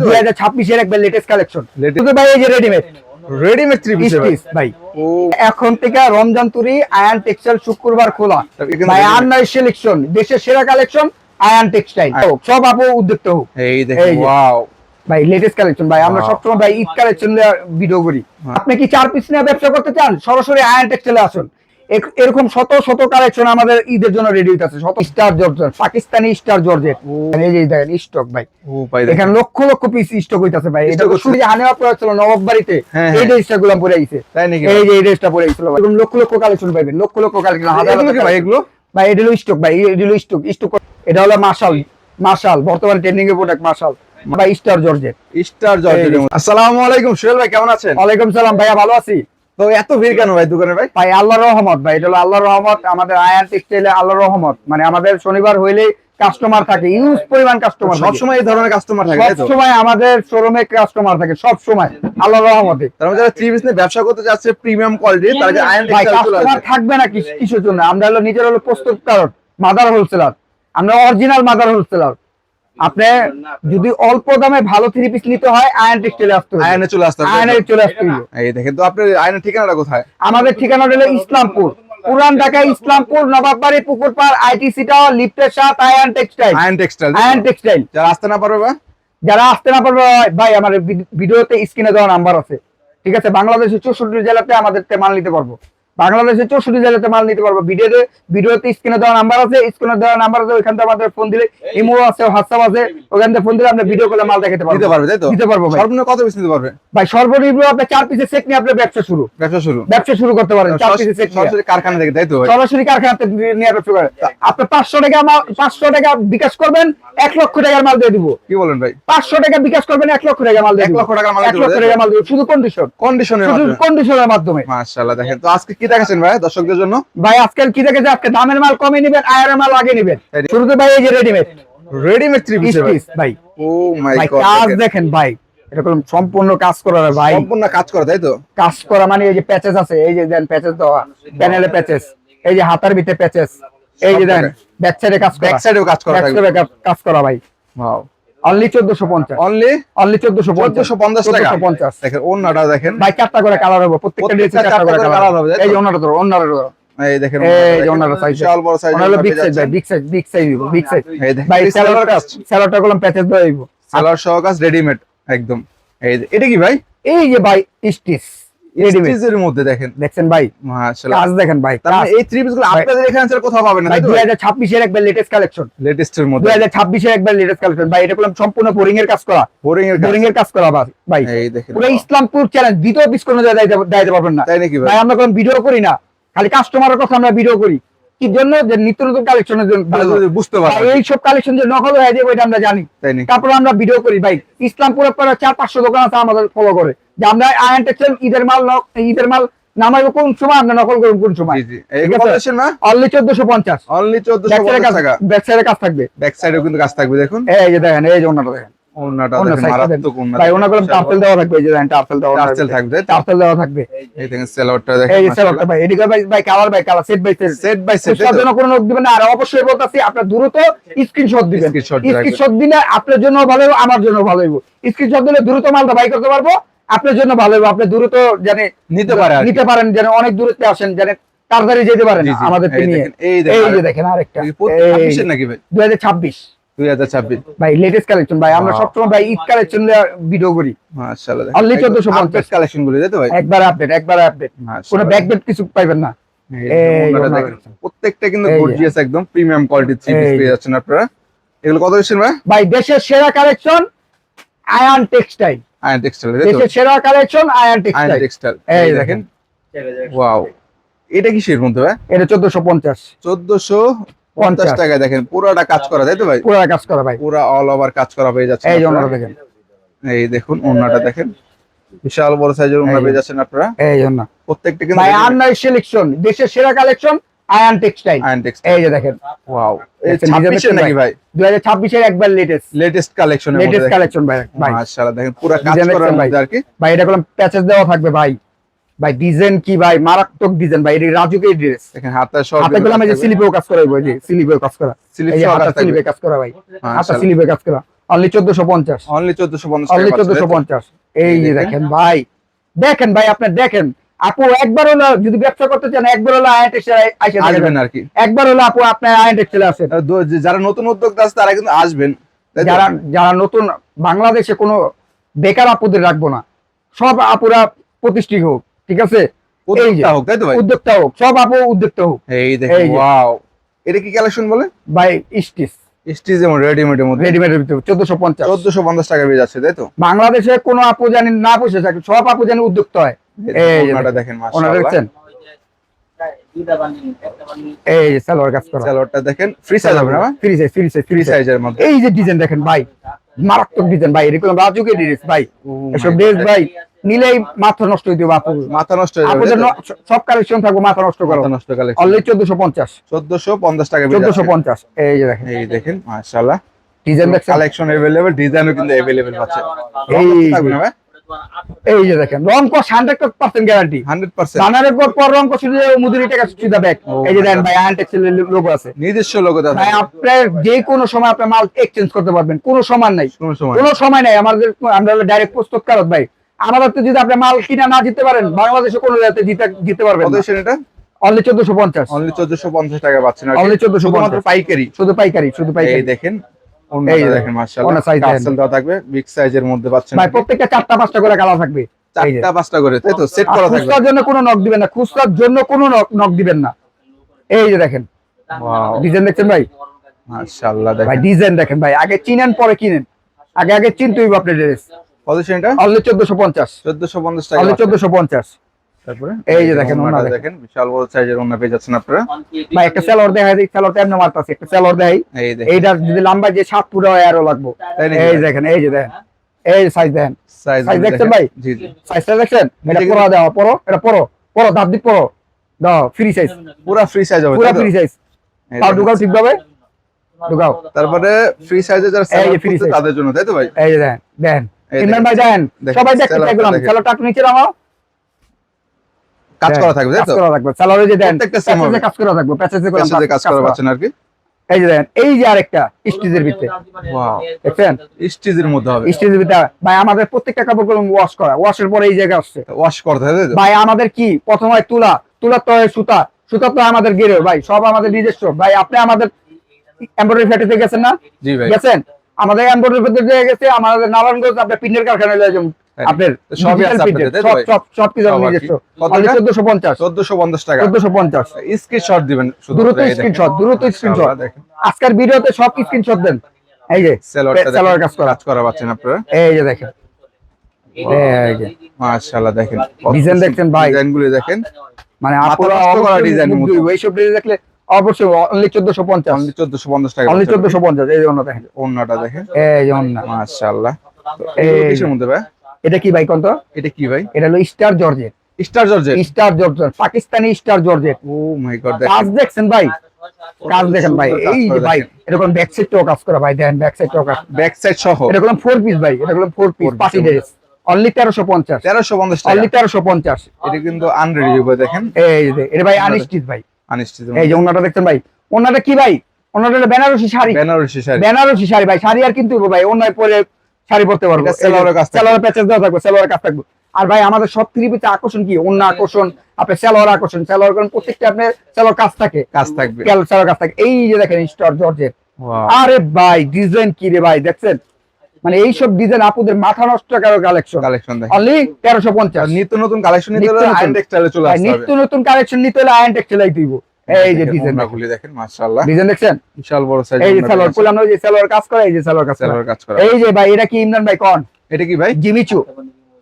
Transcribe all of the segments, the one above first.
দুই হাজার ছাব্বিশের একবার লেটেস্ট কালেকশন ভাই এই যে রেডিমেড রেডিমেড থ্রি পিস ভাই। এখন থেকে রমজান তুরি আয়ান টেক্সটাইল শুক্রবার খোলা। ভাই আর নয় সিলেকশন দেশের সেরা কালেকশন আয়ান টেক্সটাইল সব আপু উদ্যোক্ত হোক। এই দেখেন। ওয়াও ভাই লেটেস্ট কালেকশন ভাই আমরা সবসময় ভাই ঈদ কালেকশন ভিডিও করি। হ্যাঁ। আপনি কি চার পিস নিয়ে ব্যবসা করতে চান? সরাসরি আয়ন টেক্সটাইলে আসুন। এরকম শত শত কালেকশন আমাদের ঈদের জন্য রেডি হইতাছে। শত star georgette Pakistani star georgette এই যে দেখেন স্টক ভাই। এখানে লক্ষ লক্ষ পিস স্টক হইতাছে ভাই। এটা শুরু যে হানেওয়া পড়া ছিল নবাব বাড়িতে হ্যাঁ, এই হ্যাঁ। ড্রেসটা গুলো পরে আইছে। তাই নাকি এই যে এই ড্রেসটা পরে আইছিল ভাই। এরকম লক্ষ লক্ষ কালেকশন পাইবেন লক্ষ লক্ষ কালেকশন হাজার ভাই এগুলো? ভাই এটা হলো স্টক ভাই এটা হলো স্টক স্টক এটা হলো মার্শাল মার্শাল বর্তমানে ট্রেন্ডিং এর প্রোডাক্ট মার্শাল ভাই স্টার জর্জেট স্টার জর্জের আসসালামু আলাইকুম সোহেল ভাই কেমন আছেন? ওয়ালাইকুম সালাম ভাইয়া ভালো আছি? তো এত ভিড় কেন ভাই দোকানে ভাই? ভাই আল্লাহর রহমত ভাই এটা হলো আল্লাহর রহমত আমাদের আয়ান টেক্সটাইলে আল্লাহর রহমত। মানে আমাদের শনিবার হইলে কাস্টমার থাকে ইউজ পরিমাণ কাস্টমার সব সময় এই ধরনের কাস্টমার থাকে সব সময় আমাদের শোরুমে কাস্টমার থাকে সব সময় আল্লাহর রহমতে। তার যারা থ্রি পিস ব্যবসা করতে যাচ্ছে প্রিমিয়াম কোয়ালিটি তারা যে আয়ন কাস্টমার থাকবে না কিসের জন্য? আমরা হলো নিজের হলো প্রস্তুত কারণ মাদার হোলসেলার আমরা অরিজিনাল মাদার হোলসেলার আপনি যদি অল্প দামে ভালো থ্রি পিস নিতে হয় আয়ন টেক্সটাইলে আসতে হবে। আয়নে চলে আসতে হবে। আয়নে চলে আসতে হবে। এই দেখেন তো আপনার আয়নের ঠিকানাটা কোথায়? আমাদের ঠিকানা হলো ইসলামপুর। পুরান ঢাকা ইসলামপুর নবাববাড়ি পুকুর পাড় আইটিসি টাওয়ার লিফটের সাথ Ayan textile Ayan textile Ayan textile যারা আসতে না পারবে বা যারা আসতে না পারবে ভাই আমার ভিডিওতে স্ক্রিনে দেওয়া নাম্বার আছে। ঠিক আছে বাংলাদেশের চৌষট্টি জেলাতে আমাদের মাল নিতে পারব। বাংলাদেশের চৌষট্টি জেলাতে মাল নিতে পারব। ভিডিওতে ভিডিওতে স্ক্রিনে দেওয়া নাম্বার আছে স্ক্রিনে দেওয়া নাম্বার আছে ওইখান থেকে আমাদের ফোন দিলে ইমো আছে হোয়াটসঅ্যাপ আছে ওখান থেকে ফোন দিলে আমরা ভিডিও করে মাল দেখাতে পারব দিতে পারবে তাই তো? দিতে পারব সর্বনিম্ন কত পিস নিতে পারবে? ভাই সর্বনিম্ন আপনি চার পিসের সেট নিয়ে আপনার ব্যবসা শুরু। ব্যবসা শুরু। ব্যবসা শুরু করতে পারেন চার পিসের সেট সরাসরি কারখানা থেকে তাই তো ভাই? সরাসরি কারখানাতে নিয়ে ব্যবসা করেন। আপনি পাঁচশো টাকা মাল পাঁচশো টাকা বিকাশ করবেন এক লক্ষ টাকার মাল দিয়ে দিব। কি বলেন ভাই? পাঁচশো টাকা বিকাশ করবেন এক লক্ষ টাকা মাল দিয়ে এক লক্ষ টাকার মাল এক লক্ষ দিবো, টাকা মাল দিব শুধু কন্ডিশন কন্ডিশনের কন্ডিশনের মাধ্যমে। মাশাআল্লাহ দেখেন তো আজকে কি দেখাচ্ছেন ভাই দর্শকদের জন্য? ভাই আজকাল কি দেখেছে আজকে দামের মাল কমে নিবেন আয়ের মাল আগে নিবেন। শুরুতে ভাই এই যে রেডিমেড রেডিমেড থ্রি পিস ভাই। ও মাই গড কাজ দেখেন। ভাই এরকম সম্পূর্ণ কাজ করা ভাই। সম্পূর্ণ কাজ করা তাই তো? কাজ করা মানে এই যে প্যাচেস আছে এই যে দেন প্যাচেস দেওয়া প্যানেলে প্যাচেস এই যে হাতার ভিতরে প্যাচেস এই যে দেন। ব্যাক সাইডে কাজ করা। ব্যাক সাইডেও কাজ করা কাজ করা ভাই। ওয়াও অনলি চোদ্দশো পঞ্চাশ। অনলি অনলি চোদ্দশো পঞ্চাশ। 1450 টাকা। পঞ্চাশ। দেখেন ওন্নাটা দেখেন। ভাই চারটা করে কালার হবে। প্রত্যেকটা প্রত্যেকটা ড্রেসে চারটা করে কালার হবে? এই যে ধরো ওনাটা ধরো। এই দেখেন এই যে সাইজ বিশাল বড় সাইজ হলো বিগ সাইজ ভাই big size big size big size ভাই এই সালোয়ার কাজ। স্যালাডটা করলাম প্যাচেস দিয়ে দিব। সালোয়ার সহ কাজ রেডিমেড একদম। এই এটা কি ভাই? এই যে ভাই স্টিচ স্টিচের মধ্যে দেখেন। দেখছেন ভাই? মাশাআল্লাহ। কাজ দেখেন ভাই তার এই থ্রি পিসগুলো আপনাদের এখানে ছাড়া কোথাও পাবেন না ভাই তাই তো দুই হাজার ছাব্বিশের একবার লেটেস্ট কালেকশন লেটেস্ট এর মধ্যে। একবার লেটেস্ট কালেকশন ভাই এটা সম্পূর্ণ বোরিং এর কাজ করা। বোরিং এর কাজ। বোরিং এর কাজ করা ভাই ভাই এই দেখেন। পুরো ইসলামপুর চ্যালেঞ্জ দ্বিতীয় পিস কোনো জায়গায় পারবেন না। তাই নাকি ভাই? ভাই আমরা কোনো ভিডিও করি না। খালি কাস্টমারের কথা আমরা ভিডিও করি। কি জন্য? যে নিত্য নতুন কালেকশনের জন্য। বুঝতে কালেকশন যে নকল হয়ে যাবে এটা আমরা জানি। তারপরে আমরা ভিডিও করি ভাই। ইসলামপুরের পরে চার পাঁচশো দোকান আছে আমাদের ফলো করে। যে আমরা আয়ন টেক্সটাইল ঈদের মাল ঈদের মাল নামাইবো কোন সময় আমরা নকল করব কোন সময়? অনলি চোদ্দশো পঞ্চাশ। অনলি 1450 কাজ ব্যাক সাইডে কাজ থাকবে। ব্যাক সাইডেও কিন্তু কাজ থাকবে দেখুন। এই যে দেখেন এই যে ওনাটা দেখেন। ওন্নাটা ওনার দেখেন size টা দেখেন। মারাত্মক ওন্না ভাই ওনা টার্সেল দেওয়া থাকবে এই যে দেখেন টার্সেল দেওয়া টার্সেল থাকবে টার্সেল দেওয়া থাকবে। এই দেখেন সেলরটা দেখেন এই সেলরটা ভাই এদিকে ভাই ভাই কালার ভাই colour set by set set by set খুচরার জন্য কোনো নোট দিবেন না আর অবশ্যই বলতেছি আপনার দ্রুত স্ক্রিনশট দিবেন। স্ক্রিনশট দিলে আপনার জন্য ভালো হবে আমার জন্য ভালো হইব। স্ক্রিনশট দিলে দ্রুত মালটা বাই করতে পারব আপনার জন্য ভালো হইব। আপনি দ্রুত জানে নিতে পারেন নিতে পারেন যেন অনেক দূরত্বে আসেন যেন তাড়াতাড়ি যেতে পারেন। আমাদের এই দেখেন, যে আরেকটা। এই প্রত্যেক 26 এর নাকি ভাই? দুই হাজার ছাব্বিশ। 2026 ভাই লেটেস্ট কালেকশন ভাই আমরা সবসময় ভাই ঈদ কালেকশন ভিডিও করি। মাশাআল্লাহ Only 1450 কালেকশনগুলো তাই তো ভাই? একবার আপডেট একবার আপডেট কোনো কিছু পাইবেন না। এই এই ওন্নাটা ওন্না দেখেন। দেখেন। প্রত্যেকটা কিন্তু গর্জিয়াস একদম প্রিমিয়াম কোয়ালিটি থ্রি পিস পেয়ে যাচ্ছেন আপনারা। এগুলো কত দিচ্ছেন ভাই? ভাই দেশের সেরা collection Ayan textile Ayan textile দেশের সেরা কালেকশন আয়ন টেক্সটাইল টেক্সটাইল এই এই দেখেন। ওয়াও এটা কিসের মধ্যে ভাই? এটা চোদ্দশো পঞ্চাশ। 1450 পঞ্চাশ। টাকায় দেখেন পুরোটা কাজ করা তাই তো ভাই? পুরো কাজ করা ভাই। পুরা অল ওভার কাজ করা পেয়ে যাচ্ছে এই যে ওনারা দেখেন। এই দেখুন ওন্নাটা দেখেন। বিশাল বড় সাইজের ওন্না। পেয়ে যাচ্ছেন আপনারা। এই জন্য প্রত্যেকটা কিন্তু ভাই সিলেকশন দেশের সেরা collection Ayan textile Ayan textile এই যে দেখেন। ওয়াও এই 26 দেখছেন নাকি ভাই? দুই হাজার ছাব্বিশের একবার লেটেস্ট লেটেস্ট কালেকশনের মধ্যে লেটেস্ট কালেকশন ভাই ভাই। মাশাআল্লাহ দেখেন পুরো কাজ? মধ্যে আর কি। ভাই এটা কোনো প্যাচেস দেওয়া থাকবে ভাই। ভাই ডিজাইন কি ভাই? মারাত্মক ডিজাইন ভাই রাজুকের ড্রেস দেখেন হাতে সব হাতে গুলো আমি যে স্লিপেও কাজ করা যে স্লিপেও কাজ করা। স্লিপে কাজ করা ভাই। হাতে স্লিপে কাজ করা। অনলি চোদ্দশো পঞ্চাশ। অনলি চোদ্দশো পঞ্চাশ অনলি চোদ্দশো পঞ্চাশ। এই যে দেখেন। ভাই। দেখেন ভাই আপনি দেখেন। আপু একবার হলো যদি ব্যবসা করতে চান একবার হলো আইএনটেক্স আসে আসবেন আর কি। একবার হলো আপু আপনার আইএনটেক্স আসেন। আহ, যারা নতুন উদ্যোক্তা আছে তারা কিন্তু আসবেন। যারা যারা নতুন বাংলাদেশে কোনো বেকার আপুদের রাখব না। সব আপুরা প্রতিষ্ঠিত হোক। ঠিক আছে? উদ্যোক্তা হোক তাই তো ভাই? উদ্যোক্তা হোক সব আপু উদ্যোক্তা হোক। এই দেখেন ওয়াও। এটা কি কালেকশন বলে? By stitch. স্টিচ এবং রেডিমেডের মধ্যে। রেডিমেডের ভিতরে চোদ্দশো পঞ্চাশ। চোদ্দশো পঞ্চাশ টাকা পেয়ে যাচ্ছে তাই তো? বাংলাদেশে কোনো আপু জানি না বসে থাকে সব আপু জানি উদ্যোক্তা হয়। এই ওনাটা দেখেন মাশাআল্লাহ। দেখছেন? এই সালোয়ার কাজ করা। সালোয়ারটা দেখেন ফ্রি সাইজ হবে না free size free size free সাইজের মধ্যে। এই যে ডিজাইন দেখেন ভাই। মারাত্মক ডিজাইন ভাই এরকম রাজুকের ড্রেস ভাই Oh এসব my ড্রেস God. ভাই নিলেই মাথা নষ্ট হয়ে যাবে আপু মাথা নষ্ট হয়ে যাবে আপুদের তাই তো? ন- সব কালেকশন থাকবো মাথা নষ্ট করো মাথা নষ্ট কালেকশন অলরেডি চোদ্দশো পঞ্চাশ চোদ্দশো পঞ্চাশ টাকা পেয়ে চোদ্দশো যাচ্ছে। পঞ্চাশ এই যে দেখেন এই দেখেন মাশাআল্লাহ ডিজাইন দেখছেন কালেকশন अवेलेबल ডিজাইনও কিন্তু अवेलेबल পাচ্ছে এই এই যে দেখেন রং কস হান্ড্রেড পার্সেন্ট গ্যারান্টি 100% বানারের পর পর রং কস মুদিরি টাকা সুবিধা ব্যাগ Oh এই যে God. ভাই আনটেক্স লোগো আছে। নিজস্ব লোগো দাদা ভাই আপনার যে কোনো সময় আপনার মাল এক্সচেঞ্জ করতে পারবেন কোনো সময় নাই। কোন সময় কোনো সময় নাই। আমাদের আমরা ডাইরেক্ট প্রস্তুত কারত ভাই। আমাদের তো যদি আপনি মাল কিনা না জিততে পারেন বাংলাদেশে কোনো জায়গাতে জিতে জিততে পারবেন এটা? অনলি চোদ্দশো পঞ্চাশ। অনলি 1450 টাকা পাচ্ছেন। Only 1450 পাইকারি। শুধু পাইকারি শুধু পাইকারি। দেখেন চোদ্দশো পঞ্চাশ প্রত্যেকটা চারটা পাঁচটা করে থাকবে। চারটা পাঁচটা করে নক না। জন্য নক দিবেন না। এই যে দেখেন। ডিজাইন দেখছেন ভাই? ভাই ডিজাইন দেখেন ভাই। আগে চিনেন পরে কিনেন। আগে আগে তারপরে? এই যে দেখেন, ওন্নাটা দেখেন। বিশাল বড় সাইজের ওন্না পেয়ে যাচ্ছেন আপনারা। ভাই একটা সেলর দেখাই দিই সেলরটা এমনি মারতাছে একটা সেলর দেখাই। এই দেখেন। এইটার যদি লম্বা যে সাত ফুট হয় আরও লাগবো। এই দেখেন এই যে দেখেন। এই সাইজ দেখেন। সাইজ দেখছেন ভাই? জি জি। সাইজটা দেখছেন? এটা এটা পরো দেওয়া পরো এটা পরো। পরো দাঁত দিক পরো। দাও ফ্রি সাইজ পুরো ফ্রি সাইজ হবে পুরো ফ্রি সাইজ তাও ঢুকাও ঠিকভাবে। ঢুকাও। তারপরে ফ্রি সাইজে যারা। তাদের জন্য তাই তো ভাই? এই যে দেখেন দেখেন। ইমরান ভাই দেখেন। দেখেন, সবাই দেখতে সেলরটা সেলরটা একটু নিচে নামাও কাজ করা থাকবে তাই কাজ তো? করা থাকবে সেলরে যে দেন প্রত্যেকটা। কাজ করা থাকবে প্যাচেজে করে প্যাসেজে কাজ করা পাচ্ছেন আর কি? এই যে দেখেন এই যে আরেকটা স্টিজের ভিতরে। Wow. দেখছেন? স্টিজের মধ্যে হবে। স্টিজের ভিতরে ভাই আমাদের প্রত্যেকটা কাপড়গুলো ওয়াশ করা ওয়াশের পরে এই জায়গায় আসছে। ওয়াশ করতে হবে ভাই আমাদের কি? প্রথম হয় তুলা তুলা তো হয় সুতা সুতা তো আমাদের গেরে ভাই সব আমাদের নিজস্ব। ভাই আপনি আমাদের এমব্রয়ডারি ফ্যাক্টরিতে গেছেন না? জি ভাই। গেছেন? আমাদের এমব্রয়ডারি ফ্যাক্টরিতে গেছে আমাদের নারায়ণগঞ্জ আপনার পিনের কারখানায় যাবেন হ্যাঁ, আপনার সবই আছে সব সব সব কিছু। নিজস্ব কত অনলি টাকা? চোদ্দশো পঞ্চাশ। চোদ্দশো পঞ্চাশ টাকা। চোদ্দশো পঞ্চাশ। স্ক্রিনশট দিবেন শুধু দ্রুত দেখেন। স্ক্রিনশট দ্রুত স্ক্রিনশট দেখেন। আজকের ভিডিওতে সব স্ক্রিনশট দেন। এই যে দেখেন। কাজ করা। কাজ করা পাচ্ছেন আপনারা? এই যে দেখেন। এই যে মাশাআল্লাহ দেখেন। Design দেখছেন ভাই? ডিজাইনগুলো দেখেন। মানে আপুরা করা। এইসব ডিজাইন দেখলে অবশ্যই অনলি চোদ্দশো পঞ্চাশ। অনলি চোদ্দশো পঞ্চাশ টাকা অনলি পাচ্ছেন। চোদ্দশো পঞ্চাশ এই যে অন্য দেখেন। ওন্নাটা দেখেন। এই যে অন্য মাশাআল্লাহ। এই এই কিসের মধ্যে ভাই? এটা কি ভাই কোন তো এটা কি ভাই? এটা হলো star georgette star georgette star georgette Pakistani star georgette oh my god কাজ দেখেন দেখছেন ভাই? কাজ দেখেন ভাই। এই যে ভাই এরকম ব্যাক সাইডটাও কাজ করা ভাই? দেখেন ব্যাক সাইডটাও কাজ। ব্যাক সাইড সহ। এটা করলাম ফোর পিস ভাই? এটা করলাম four piece party dress only তেরোশো পঞ্চাশ। তেরোশো পঞ্চাশ টাকা। অনলি তেরোশো পঞ্চাশ। এটা কিন্তু আনরেডি হবে দেখেন। এই যে এটা ভাই আনস্টিচ ভাই। আনস্টিচ এই যে ওনাটা দেখছেন ভাই। ওনাটা কি ভাই? ওনাটা বেনারসি শাড়ি। বেনারসি শাড়ি। বেনারসি শাড়ি ভাই। শাড়ি আর কিন্তু ভাই। অন্যায় পরে শাড়ি পরতে পারব। সেলোয়ারের। সেলোয়ার প্যাচেস দেওয়া থাকবে সেলোয়ারের কাজ থাকবে। আর ভাই আমাদের সব থ্রি পিতে আকর্ষণ কি? অন্য আকর্ষণ আপনার সেলোয়ার আকর্ষণ। সেলোয়ার কারণ প্রত্যেকটা আপনার সেলোয়ার কাজ থাকে। কাজ থাকবে। সেলোয়ার কাজ থাকে। এই যে দেখেন স্টার জর্জের। আরে ভাই ডিজাইন কি রে ভাই দেখছেন? মানে এইসব ডিজাইন আপুদের মাথা নষ্ট কারও কালেকশন কালেকশন দেখেন। অনলি তেরোশো পঞ্চাশ। নিত্য নতুন কালেকশন নিতে হলে। আয়ন টেক্সটাইলে চলে নিত্য নতুন কালেকশন নিতে হলে আয়ন টেক্সটাইল দিব। এই যে ডিজাইন গুলি দেখেন। মাশাআল্লাহ। ডিজাইন দেখছেন? বিশাল বড় সাইজ এই যে সেলোয়ার বললাম না যে সেলোয়ার কাজ করে এই যে সেলোয়ার কাজ করে। কাজ করা। এই যে ভাই এটা কি ইমরান ভাই কন? এটা কি ভাই? Jimmy Choo.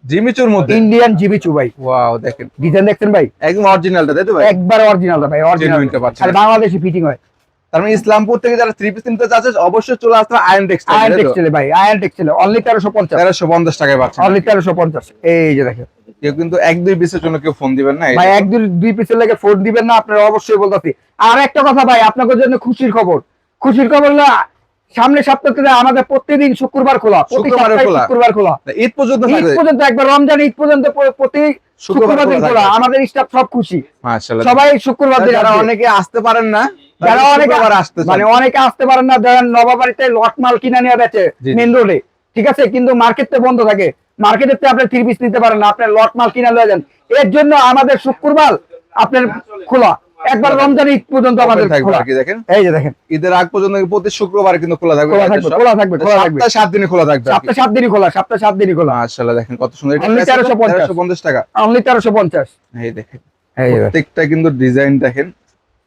জিমিচুর মধ্যে? ইন্ডিয়ান জিমিচু ভাই। ওয়াও দেখেন। ডিজাইন দেখছেন ভাই? একদম অরিজিনালটা তাই তো ভাই? একবার অরিজিনাল ভাই অরিজিনাল পাচ্ছেন। আর বাংলাদেশি ফিটিং হয়। তার মানে ইসলামপুর থেকে যারা থ্রি পিস নিতে চাচ্ছে অবশ্যই চলে আসতে আয়ন আয়ন টেক্সটাইল টেক্সটাইল ভাই আয়ন টেক্সটাইল অনলি তেরোশো পঞ্চাশ। তেরোশো পঞ্চাশ টাকায় পাচ্ছেন। অনলি তেরোশো পঞ্চাশ। এই যে দেখেন। কেউ কিন্তু এক দুই পিসের জন্য কেউ ফোন দিবেন না ভাই এক দুই দুই পিসের লেগে ফোন দিবেন না আপনারা অবশ্যই বলতেছি। আর একটা কথা ভাই আপনাদের জন্য খুশির খবর। খুশির খবর হলো সামনে সপ্তাহ থেকে আমাদের প্রতিদিন শুক্রবার খোলা। শুক্রবার খোলা। ঈদ পর্যন্ত ঈদ পর্যন্ত একবার রমজান ঈদ পর্যন্ত প্রতি শুক্রবার দিন খোলা আমাদের স্টাফ সব খুশি। সবাই শুক্রবার দিন যারা অনেকে আসতে পারেন না যারা অনেকে আসতে মানে অনেকে আসতে পারেন না ধরেন নবাবাড়িতে লট মাল কিনে নিয়ে বেচে। মেন রোডে। ঠিক আছে? কিন্তু মার্কেটে বন্ধ থাকে। মার্কেটে আপনি থ্রি পিস নিতে পারেন না আপনার লট মাল কিনে লয়ে যান। এর জন্য আমাদের শুক্রবার আপনার খোলা। একবার রমজান ঈদ পর্যন্ত আমাদের খোলা। দেখেন? এই যে দেখেন। ঈদের আগ পর্যন্ত প্রতি শুক্রবার কিন্তু খোলা থাকবে খোলা থাকবে খোলা থাকবে সপ্তাহে সাত দিনে খোলা থাকবে সপ্তাহে সাত দিনই খোলা সপ্তাহে সাত দিনই খোলা। মাশাআল্লাহ দেখেন কত সুন্দর। এটা Only 1350 1350 টাকা। অনলি তেরোশো পঞ্চাশ। এই দেখেন এই প্রত্যেকটা কিন্তু ডিজাইন দেখেন।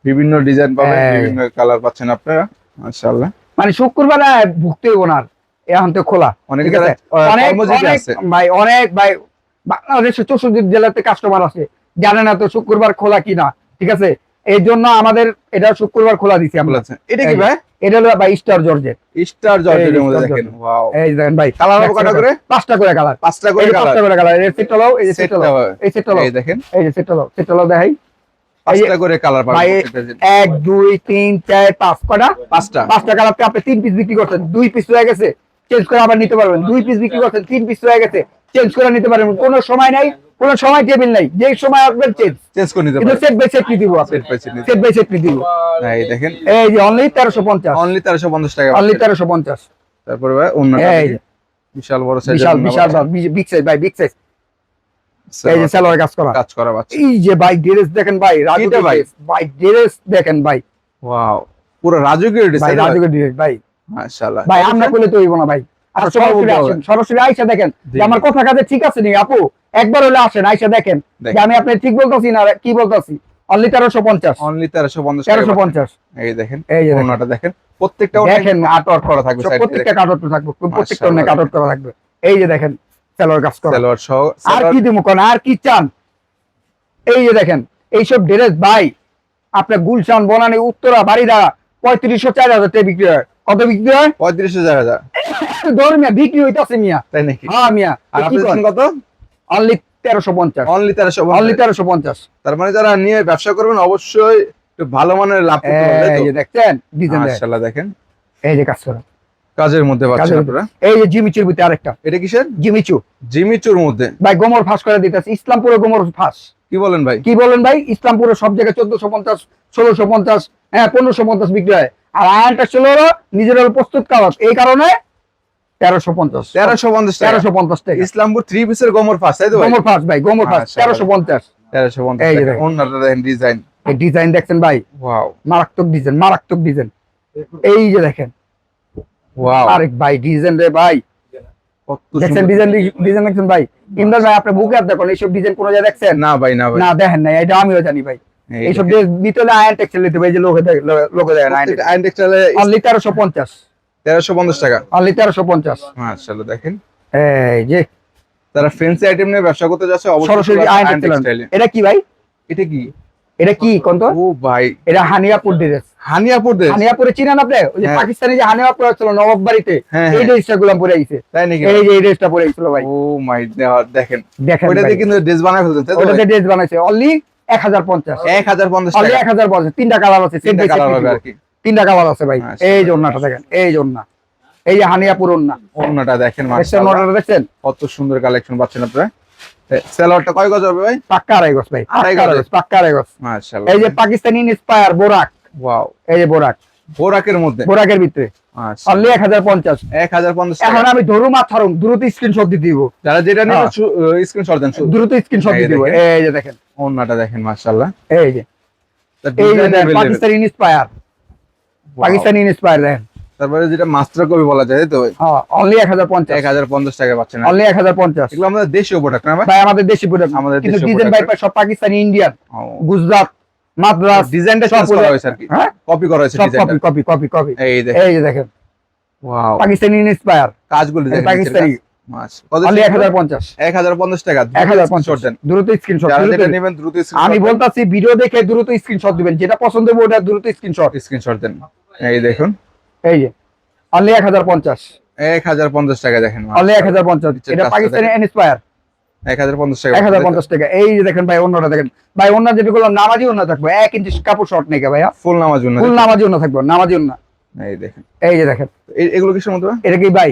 বিভিন্ন ডিজাইন পাবেন হ্যাঁ। বিভিন্ন কালার পাচ্ছেন আপনারা মাশাআল্লাহ। মানে শুক্রবার আর ভুগতে হইব না আর। এখন তো খোলা। অনেক ভাই অনেক ভাই বাংলাদেশের চৌষট্টি জেলাতে কাস্টমার আছে। জানে না তো শুক্রবার খোলা কিনা ঠিক আছে? এই জন্য আমাদের এটা শুক্রবার খোলা দিছি আমরা। এটা কি ভাই? এটা হলো ভাই স্টার জর্জেট স্টার জর্জেটের এই মধ্যে দেখেন। ওয়াও এই দেখেন ভাই কালার হবে কটা করে? পাঁচটা করে কালার পাঁচটা করে কালার পাঁচটা করে কালার এই সেটটা লও এই যে সেটটা সেটটা লও এই সেটটা লও এই দেখেন। এই যে সেটটা লও সেটটা লও দেখাই। পাঁচটা করে কালার পাবেন। এক দুই তিন চার পাঁচ কটা? পাঁচটা। পাঁচটা কালারকে আপনি তিন পিস বিক্রি করছেন। দুই পিস রয়ে গেছে। চেঞ্জ করে আবার নিতে পারবেন। দুই পিস বিক্রি করছেন তিন পিস রয়ে গেছে চেঞ্জ করে নিতে পারবেন। কোনো সময় নাই কোনো সময় টেবিল নাই। যে সময় আসবেন চেঞ্জ চেঞ্জ করে নিতে পারেন সেট বাই সেট দিব আপনি set by set set by set দিব হ্যাঁ, এই দেখেন। এই যে অনলি তেরোশো পঞ্চাশ। অনলি 1350 টাকা অনলি পাচ্ছেন। তেরোশো পঞ্চাশ। তারপরে ভাই অন্যটা এই দেখি। বিশাল বড় সাইজের বিশাল বিশাল বিগ সাইজ ভাই বিগ সাইজ এই যে সালোয়ার কাজ করা। কাজ করা পাচ্ছে এই যে ভাই ড্রেস দেখেন ভাই রাজু ভাই? ভাই ভাই ড্রেস দেখেন ভাই। ওয়াও পুরো রাজকীয় ভাই ডিজাইন রাজু ড্রেস ভাই। মাশাআল্লাহ। ভাই আমরা করলে তো হইব না ভাই। আর সরাসরি আইসা দেখেন। আমার কথা কাজে ঠিক আছে নি আপু? একবার হলে আসেন আইসা দেখেন। যে আমি আপনি ঠিক বলতেছি না কি বলতেছি? অনলি তেরোশো পঞ্চাশ। অনলি 1350 তেরোশো টাকা পঞ্চাশ এই দেখেন এই যে দেখেন। ওনাটা দেখেন। প্রত্যেকটা দেখেন আটওয়ার্ক করা থাকবে সাইড প্রত্যেকটা কাটর থাকবে প্রত্যেকটা অনেক মাশাআল্লাহ। করা থাকবে। এই যে দেখেন সালোয়ার কাজ করা। সালোয়ার সহ আর কি কোন? আর কি চান? এই যে দেখেন এইসব ড্রেস ভাই আপনার গুলশান বনানি উত্তরা বাড়িদা পঁয়ত্রিশশো চার হাজার বিক্রি হয়। কত বিক্রি হয়? 35000 হাজার। ধর মিয়া বিক্রি হইতাছে মিয়া। তাই নাকি? হ্যাঁ মিয়া। আর আপনি কত? অনলি তেরোশো পঞ্চাশ। অনলি 1350 অনলি তেরোশো পঞ্চাশ। তার মানে যারা নিয়ে ব্যবসা করবেন অবশ্যই একটু ভালো মানের লাভ দেখছেন মাশাআল্লাহ দেখেন। এই যে কাজ করা কাজের মধ্যে পাচ্ছেন কাজের আপনারা? এই যে জিমিচুর ভিতরে আরেকটা। এটা কিসের? জিমিচু। জিমিচুর মধ্যে। ভাই গোমর ফাঁস করে দিতেছে। ইসলামপুরে গোমর ফাঁস। কি বলেন ভাই? কি বলেন ভাই? ইসলামপুরে সব জায়গায় চোদ্দশো পঞ্চাশ ষোলোশো পঞ্চাশ হ্যাঁ পনেরোশো পঞ্চাশ বিক্রি হয়। আর আয়নটা ছিল নিজের প্রস্তুত কাগজ। এই কারণে তেরোশো পঞ্চাশ। তেরোশো পঞ্চাশ তেরোশো পঞ্চাশ টাকা। ইসলামপুর থ্রি পিসের গোমর তাই তো গোমর ফাঁস ভাই গোমর ফাঁস। তেরোশো পঞ্চাশ। তেরোশো। অন্যটা দেখেন ডিজাইন এই ডিজাইন দেখছেন ভাই? ওয়াও মারাত্মক ডিজাইন মারাত্মক ডিজাইন এই যে দেখেন। ওয়াও আরেক ভাই ডিজাইন রে ভাই। দেখছেন। ডিজাইন ডিজাইন দেখছেন ভাই? ইমরান ভাই আপনি বুকে হাত দেখুন এইসব ডিজাইন কোন জায়গায় দেখছেন? না ভাই না ভাই। না দেখেন নাই এটা আমিও জানি ভাই। এইসব দেখেন। নিতে হলে আয়ন টেক্সটাইল নিতে হবে এই যে লোকে লোকে দেখেন আয়ন টেক্সটাইলে অনলি তেরোশো পঞ্চাশ। তেরোশো পঞ্চাশ টাকা। অনলি তেরোশো পঞ্চাশ। মাশাআল্লাহ দেখেন। এই যে। তারা ফ্যান্সি আইটেম নিয়ে ব্যবসা করতে যাচ্ছে সরাসরি আয়ন টেক্সটাইল এটা কি ভাই? এটা কি? এটা কি কোন তো? ও ভাই। এটা হানিয়াপুর ড্রেস হানিয়াপুর দেশ? হানিয়াপুরে চিনেন আপনি? ওই যে হ্যাঁ। পাকিস্তানি যে হানিয়াপুর ছিল নবাব বাড়িতে হ্যাঁ, এই হ্যাঁ। ড্রেসটা গুলাম পরে আইছে। তাই নাকি? এই যে এই ড্রেসটা পরে আইছিল ভাই। ও মাই দেখেন। দেখেন ওইটা ভাই। দিয়ে কিন্তু ড্রেস বানায় তাই তো ড্রেস বানাইছে। অনলি এক হাজার পঞ্চাশ। এক হাজার পঞ্চাশ এক হাজার পঞ্চাশ। তিনটা কালার আছে তিনটা কালার হবে আর কি। তিনটা কালার আছে ভাই। এই যে দেখেন এই যে এই যে হানিয়াপুর ওন্না অন্যটা দেখেন ওন্নাটা দেখছেন? কত সুন্দর কালেকশন পাচ্ছেন আপনারা। সেলারটা কয় গজ হবে ভাই? পাক্কা আড়াই গজ ভাই আড়াই গজ। পাক্কা আড়াই গজ। মাশাআল্লাহ। এই যে পাকিস্তানি ইন্সপায়ার বোরাক। ওয়াও এই যে বোরাক। বোরাকের মধ্যে? বোরাকের ভিতরে। অনলি এক হাজার পঞ্চাশ। এক হাজার পঞ্চাশ এখন আমি ধরুম আর ছাড়ুম দ্রুত স্ক্রিনশট দিয়ে দিব। যারা যেটা নিয়ে হ্যাঁ। স্ক্রিনশট দেন শুধু দ্রুত স্ক্রিনশট দিয়ে দিব। এই যে দেখেন। অন্যটা দেখেন মাশাআল্লাহ। এই যে। এই যে পাকিস্তানি ইন্সপায়ার পাকিস্তানি ইন্সপায়ার দেখেন। তারপরে যেটা মাস্টার কপি বলা যায় তো? হ্যাঁ অনলি এক হাজার পঞ্চাশ। এক হাজার পঞ্চাশ টাকা পাচ্ছেন অনলি এক হাজার পঞ্চাশ। এগুলো আমাদের দেশীয় প্রোডাক্ট না ভাই? আমাদের দেশি প্রোডাক্ট আমাদের কিন্তু ডিজাইন। ভাই সব পাকিস্তানি ইন্ডিয়ান গুজরাট মাদ্রাস ডিজাইনটা সব করা হয়েছে আর কি। হ্যাঁ? কপি করা হয়েছে সব কপি ডিজাইনটা কপি কপি কপি এই দেখেন এই যে দেখেন। ওয়াও পাকিস্তানি ইন্সপায়ার কাজগুলো দেখেন পাকিস্তানি। এক হাজার পঞ্চাশ। টাকা এক হাজার পঞ্চাশ। screenshot দেন। দ্রুত স্ক্রিনশট যারা যেটা নেবেন দ্রুত আমি বলতাছি ভিডিও দেখে দ্রুত স্ক্রিনশট দিবেন। যেটা পছন্দ হবে ওটা দ্রুত স্ক্রিনশট স্ক্রিনশট দেন। এই দেখুন। এই যে অনলি এক হাজার পঞ্চাশ। এক হাজার পঞ্চাশ টাকা দেখেন অনলি এক হাজার পঞ্চাশ। এটা পাকিস্তানি দেখেন। এক হাজার পঞ্চাশ টাকা। এক হাজার পঞ্চাশ টাকা। এই যে দেখেন ভাই অন্যটা দেখেন। ভাই অন্য যেটা করলাম নামাজি অন্য থাকবে। এক ইঞ্চি কাপড় শর্ট নেই ভাইয়া? ফুল নামার জন্য ফুল নামাজি অন্য থাকবে নামাজি অন্য। এই দেখেন। এই যে দেখেন। এগুলো কি ভাই? এটা কি ভাই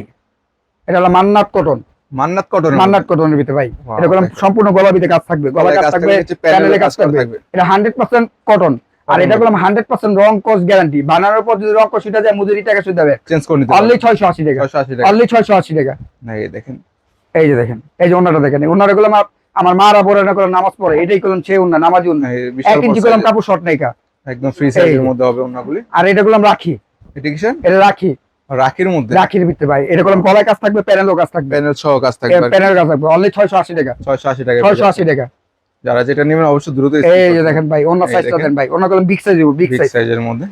এটা হলো মান্নাত কটন। মান্নাত কটন মান্নাত কটনের ভিতরে ভাই। এটা করলাম সম্পূর্ণ গলা ভিতরে কাজ থাকবে। গলা কাজ থাকবে প্যানেলে কাজ করবে এটা হান্ড্রেড পার্সেন্ট কটন। আর এটা করলাম হান্ড্রেড পার্সেন্ট রং কস গ্যারান্টি। বানানোর পর যদি রং কস সেটা যায় মজুরি টাকা শুধু দেবে। চেঞ্জ করে নিতে অনলি ছয়শো আশি টাকা। ছয়শো আশি টাকা। অনলি ছয়শো আশি টাকা। দেখেন। এই যে দেখেন এই যে দেখেন। ওনারা গুলো আমার মারা পরে না করে নামাজ পড়ে। এটাই করলাম সে উন্না নামাজি এক ইঞ্চি করলাম কাপড় শর্ট নেই কা। এর। একদম ফ্রি সাইজের এই। মধ্যে হবে ওনাগুলি। আর এটা করলাম রাখি। এটা কিসের? এটা রাখি। রাখির মধ্যে? রাখির ভিতরে ভাই। এটা করলাম গলায় কাজ থাকবে প্যানেলও কাজ থাকবে। প্যানেল সহ কাজ থাকবে। প্যানেল কাজ থাকবে। অনলি ছয়শো আশি টাকা। ছয়শো আশি টাকা ছয়শো আশি টাকা। যারা যেটা নেবেন অবশ্যই দ্রুত এই যে দেখেন ভাই অন্য সাইজটা। দেন ভাই। অন্য করলাম big size big big size সাইজের মধ্যে।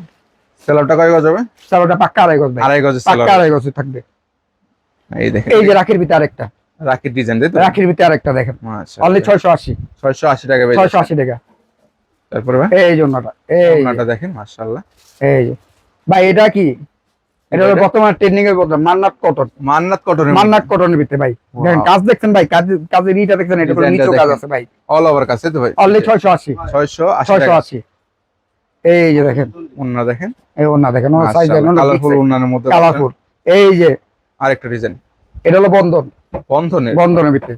সেলারটা কয় গজ হবে? চারোটা পাক্কা আড়াই গজ ভাই। আড়াই গজের পাক্কা আড়াই গজ থাকবে। এই দেখেন। এই যে রাখির ভিতরে আরেকটা। রাখির ডিজাইন তো? রাখির ভিতরে আরেকটা দেখেন। আচ্ছা অনলি ছয়শো আশি। ছয়শো আশি টাকা বেশি ছয়শো আশি টাকা। তারপরে ভাই? এই যে অন্যটা। এই ওনাটা দেখেন মাশাআল্লাহ। এই যে। ভাই এটা কি? এটা হলো বর্তমান ট্রেন্ডিং এর বদল মান্নাত কটন। মান্নাত কটনের মান্নাত কটনের ভিতরে ভাই। দেখেন কাজ দেখছেন ভাই কাজ কাজের ইটা দেখছেন এটা টা নিচু কাজ আছে ভাই। অল ওভার কাছে তো ভাই। অনলি ছয়শো আশি। ছয়শো আশি ছয়শো টাকা। আশি এই যে দেখেন। ওনা দেখেন। এই ওনা দেখেন সাইজ দেখেন কালারফুল ওনার মধ্যে কালারফুল এই যে আরেকটা ডিজাইন এটা হলো বন্ধন। বন্ধনের? বন্ধনের ভিতরে।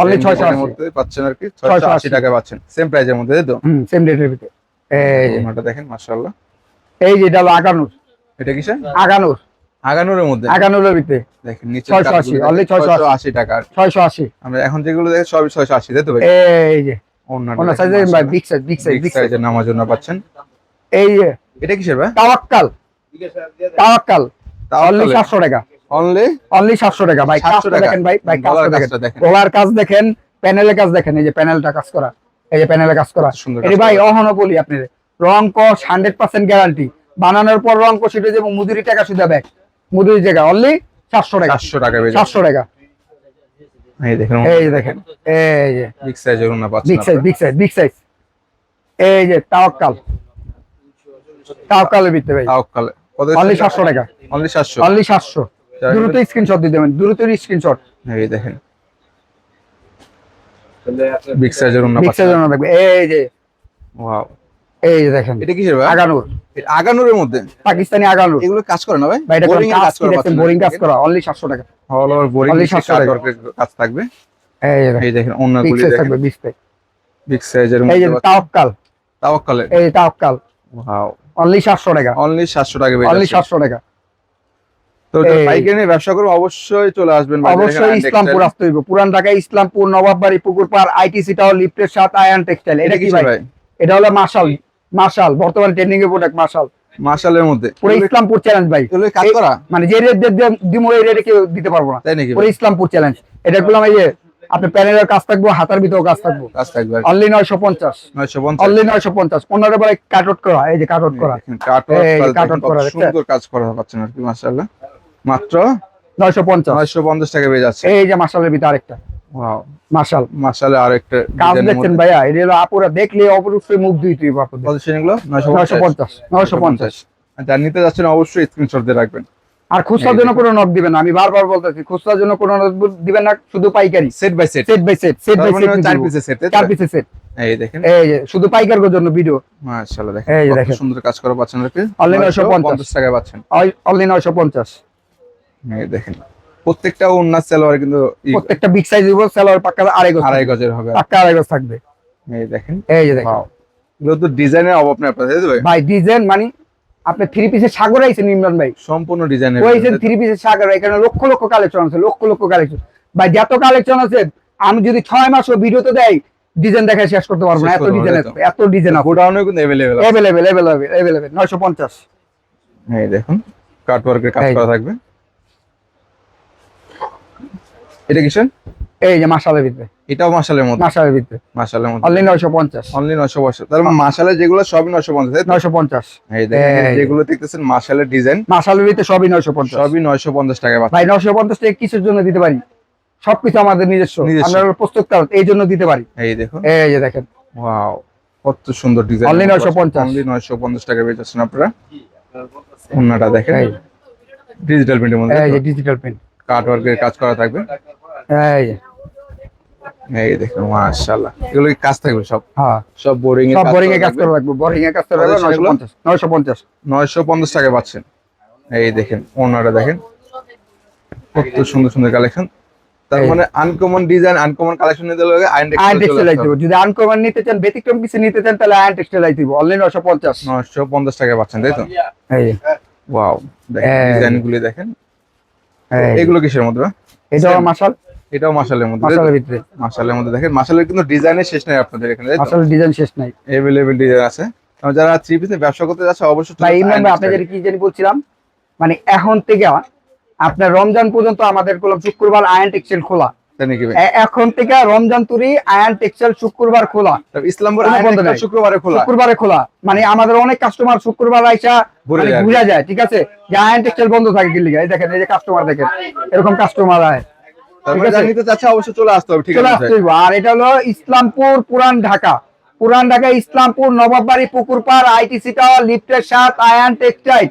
Only 680 এর মধ্যে পাচ্ছেন আর কি ছয়শো আশি 680 টাকা পাচ্ছেন। সেম প্রাইজের মধ্যে তো। হুম সেম রেটের ভিতরে। এই যে। ওনাটা দেখেন মাশাআল্লাহ। এই যে এটা হলো আগানুর। এটা কিসে আগানুর। আগানুরের মধ্যে। আগানুরের ভিতরে দেখেন নিচে 680, only 680 টাকা। আর ছয়শো আশি। আমরা এখন যেগুলো দেখি সবই ছয়শো আশি তাই তো ভাই? এই যে। সাইজ ভাই big size big size big size size নামার জন্য পাচ্ছেন। এই যে। এটা কিসের ভাই? তাওয়াক্কাল। তাওয়াক্কাল। অনলি তাহলে সাতশো টাকা। অনলি অনলি সাতশো টাকা। ভাই 700 টাকা। দেখেন ভাই ভাই কাজটা দেখেন। কাজ দেখেন প্যানেলের কাজ দেখেন এই যে প্যানেলটা কাজ করা। এই যে প্যানেলের কাজ করা। সুন্দর ভাই। অহনো বলি রং কস হান্ড্রেড পার্সেন্ট গ্যারান্টি বানানোর পর রং এটা যেমন মুদুরি টাকা সুদা ব্যাগ। মুদুরি জায়গা অনলি সাতশো টাকা। চারশো টাকা সাতশো টাকা। এই দেখেন। এই যে দেখেন এই যে। Big size big size big size এই যে তাওয়াক্কাল। তাওয়াক্কালের ভিতরে ভাই। তাওকালে কত অনলি সাতশো টাকা। অনলি 700 অনলি সাতশো। যারা দ্রুত স্ক্রিনশট দিয়ে দেবেন দ্রুত স্ক্রিনশট এই দেখেন। বিগ সাইজের ওনা বিগ সাইজের দেখবে এই যে। ওয়াও এই দেখেন এটা কিসের ভাই? আগানুর। আগানুরের মধ্যে? পাকিস্তানি আগানুর। এগুলো কাজ করে না ভাই? ভাই এটা বোরিং কাজ করে দেখছেন? বোরিং কাজ করা অনলি সাতশো টাকা। অল ওভার বোরিং কাজ 700 টাকা। কাজ থাকবে? এই দেখেন এই দেখেন বিগ দেখেন। সাইজের এই যে মধ্যে তাওয়াক্কাল। এই তাওয়াক্কাল। ওয়াও অনলি সাতশো টাকা। অনলি 700 টাকা অনলি যাচ্ছে। সাতশো টাকা। তো পাইকারি ব্যবসা করব অবশ্যই চলে আসবেন অবশ্যই ইসলামপুর। আসতে হইব। পুরান ঢাকা ইসলামপুর নবাববাড়ি পুকুরপাড় আইটিসি টাওয়ার লিফটের সাথে আয়ান টেক্সটাইল এটা কি ভাই? ভাই? এটা হলো মার্শাল মার্শাল বর্তমানে ট্রেন্ডিং এর প্রোডাক্ট মার্শাল মার্শালের মধ্যে। পুরো ইসলামপুর চ্যালেঞ্জ ভাই। এগুলো কাজ করা? মানে যে রেট দিমো এই রেটে কেউ দিতে পারব না। তাই নাকি পুরো ইসলামপুর চ্যালেঞ্জ এটা বললাম এই যে আপনার প্যানেলের কাজ থাকব হাতার ভিতরেও কাজ থাকব। কাজ থাকবে। অনলি নয়শো পঞ্চাশ। 950 অনলি নয়শো পঞ্চাশ। ওনার বলে কাটআউট করা এই যে কাটআউট করা। দেখেন, কাট ওয়ার্ক এই যে কাজ কাট দেখেন, আউট করা, সুন্দর কাজ করা পাচ্ছেন আর কি মাশাআল্লাহ মাত্র নয়শো পঞ্চাশ। 950 টাকা বেজে যাচ্ছে। এই যে মার্শালের ভিতরে আরেকটা। ওয়াও কাজ দেখছেন ভাইয়া এটা হলো আপুরা দেখলে মুখ দুই তুই এগুলো? 950 আর নিতে যাচ্ছেন অবশ্যই স্ক্রিনশট দিয়ে রাখবেন। আর খুচরার জন্য কোনো নোট দিবেন আমি বারবার বলতেছি খুচরার জন্য কোনো নোট দিবেন না শুধু পাইকারি। Set by set set by set set by set চার পিসের সেট চার পিসের সেট এই দেখেন। এই যে শুধু পাইকারের জন্য ভিডিও মাশাআল্লাহ দেখেন। এই দেখেন। সুন্দর কাজ করা পাচ্ছেন আর কি। Only 950 950 টাকা পাচ্ছেন। অনলি নয়শো পঞ্চাশ। এই দেখেন। প্রত্যেকটা ওন্নার সালোয়ার কিন্তু প্রত্যেকটা বিগ সাইজ দিব সেলার পাক্কা আড়াই গজ আড়াই। গজের হবে। পাক্কা আড়াই গজ থাকবে। এই দেখেন। এই যে দেখেন। এগুলো তো ডিজাইনের অভাব নেই আপনার তো ভাই ডিজাইন মানে আপনি থ্রি পিসের সাগর আইছেন ইমরান ভাই। সম্পূর্ণ ডিজাইনের ওইছেন থ্রি পিসের সাগর এখানে লক্ষ লক্ষ কালেকশন আছে লক্ষ লক্ষ কালেকশন ভাই যত কালেকশন আছে আমি যদি ছয় মাস ভিডিওতে দেয় ডিজাইন দেখে শেষ করতে পারব না। এত ডিজাইন আছে এত ডিজাইন আছে। গোডাউনে কিন্তু এভেলেবেল এভেলেবেল এভেলেবেল নয়শো পঞ্চাশ। এই দেখুন কাট ওয়ার্কের কাজ করা থাকবে। এটা কিসের? এই যে মাসালের ভিতরে। এটাও মাশালের মধ্যে মাসালের ভিতরে। মাসালের মধ্যে অনলি নয়শো পঞ্চাশ। অনলি 950 তার মানে মাশালের যেগুলো সবই 950 তাই তো? নয়শো পঞ্চাশ। এই দেখেন যেগুলো দেখতেছেন মাশালের ডিজাইন মাসালের ভিতরে সবই নয়শো পঞ্চাশ। সবই 950 টাকা ভাই নয়শো পঞ্চাশ টাকা কিসের জন্য দিতে পারি। সবকিছু আমাদের নিজস্ব। আমরা প্রস্তুত কারণ এই জন্য দিতে পারি। এই দেখুন। এই যে দেখেন। ওয়াও কত সুন্দর ডিজাইন Only 950 অনলি 950 টাকা পেয়ে যাচ্ছেন আপনারা। ওন্নাটা দেখেন। ডিজিটাল প্রিন্টের মধ্যে এই যে ডিজিটাল প্রিন্ট কাট ওয়ার্কের কাজ করা থাকবে। এই এই দেখুন মাশাআল্লাহ। এগুলো কি কাজ থাকবে সব? হ্যাঁ। সব বোরিং এর সব কাজ বোরিং। করে বোরিং এ কাজ করে 950 টাকা পাচ্ছেন। এই দেখেন ওনারা দেখেন। কত সুন্দর সুন্দর কালেকশন তার মানে আনকমন ডিজাইন আনকমন কালেকশন নিতে আইন আয়ন টেক্সটাইল দিব। যদি আনকমন নিতে চান ব্যতিক্রম কিছু নিতে চান তাহলে আয়ন টেক্সটাইল দিব। অনলাইন নশো পঞ্চাশ। নশো পঞ্চাশ টাকা পাচ্ছেন তাই তো? এই। ওয়াও দেখেন ডিজাইন গুলি দেখেন। এগুলো কিসের মধ্যে? এটা এটাও মাসালের মধ্যে। মাসালের ভিতরে। মাসালের মধ্যে দেখেন মাসালের কিন্তু ডিজাইনের শেষ নাই আপনাদের এখানে তাই মাসালের ডিজাইন শেষ নাই। এভেলেবেল ডিজাইন আছে। যারা থ্রি পিসে ব্যবসা করতে যাচ্ছে অবশ্যই ভাই ইমরান আপনাদের কি জানি বলছিলাম মানে এখন থেকে আপনার রমজান পর্যন্ত আমাদের কলম শুক্রবার আয়ন টেক্সটাইল খোলা। এখন থেকে রমজান তুরি আয়ন টেক্সটাইল শুক্রবার খোলা। ইসলামপুর শুক্রবারে খোলা। শুক্রবারে খোলা। মানে আমাদের অনেক কাস্টমার শুক্রবার আইসা ঘুরে মানে যায়। ঠিক আছে? যে আয়ন টেক্সটাইল বন্ধ থাকে এই দেখেন এই যে কাস্টমার দেখেন এরকম কাস্টমার আয়। তারপরে ঠিক নিতে চাচ্ছে অবশ্যই চলে আসতে হবে ঠিক আছে আর এটা হলো ইসলামপুর পুরান ঢাকা। পুরান ঢাকা ইসলামপুর নবাববাড়ি পুকুরপাড় আইটিসি টাওয়ার লিফটের সাত আয়ান টেক্সটাইল।